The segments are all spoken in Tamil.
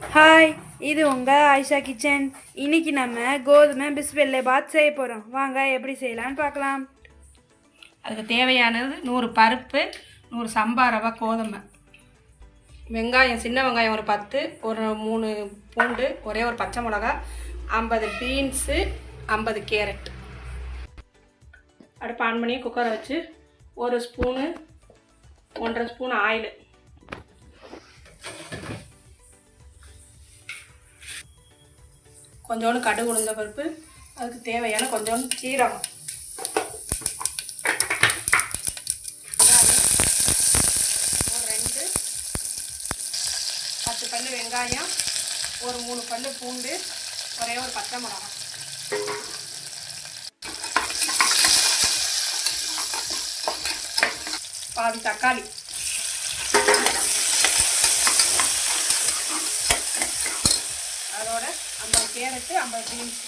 ஹாய் இது உங்கள் ஆயிஷா கிச்சன் இன்னைக்கு நம்ம கோதுமை பிஸ்பெல்லை பாத் செய்ய போகிறோம் வாங்க எப்படி செய்யலாம்னு பார்க்கலாம். அதுக்கு தேவையானது நூறு பருப்பு நூறு சம்பா ரவை கோதுமை. வெங்காயம் சின்ன வெங்காயம் ஒரு பத்து ஒரு மூணு பூண்டு ஒரே ஒரு பச்சை மிளகா ஐம்பது பீன்ஸு ஐம்பது கேரட் அடுப்பு ஆன் பண்ணி குக்கரை வச்சு ஒரு ஸ்பூனு ஒன்றரை ஸ்பூன் ஆயில் கொஞ்சோண்டு கடுகு உளுந்த பருப்பு அதுக்கு தேவையான கொஞ்சோண்டு சீரகம். ஒரு ரெண்டு பத்து பல்லு வெங்காயம் ஒரு மூணு பல்லு பூண்டு ஒரே ஒரு பச்சை மிளகாய். பாதி தக்காளி. ஐம்பது கேரட்டு ஐம்பது பீன்ஸ்.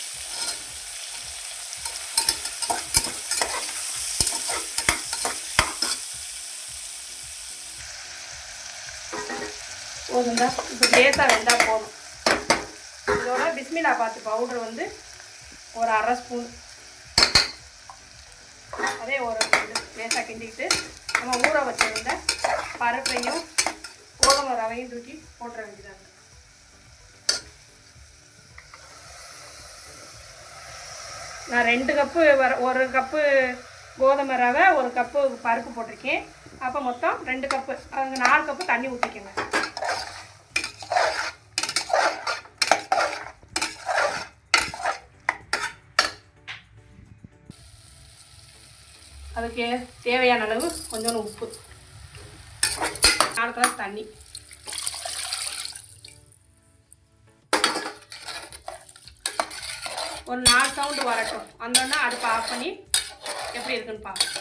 போதும்டா. இப்போ லேசாக வெந்தால் போதும். இதோட பிஸ்மிலா பாத்து பவுடர் வந்து ஒரு அரை ஸ்பூன். அதே ஒரு லேசாக கிண்டிக்கிட்டு நம்ம ஊற வச்சிருந்த பருப்பையும் கோதுமை ரவையும் தூக்கி போட்டுற வேண்டியதாங்க நான் ரெண்டு கப்பு வர ஒரு கப்பு கோதுமை ரவை ஒரு கப்பு பருப்பு போட்டிருக்கேன். அப்போ மொத்தம் ரெண்டு கப்பு அங்கே நாலு கப்பு தண்ணி ஊற்றிக்கோங்க அதுக்கு தேவையான அளவு கொஞ்சோண்டு உப்பு. நாலு கலர் தண்ணி. ஒரு நாலு சவுண்டு வரட்டும். வந்தோடனே அடுப்பை ஆஃப் பண்ணி எப்படி இருக்குன்னு பார்ப்போம்.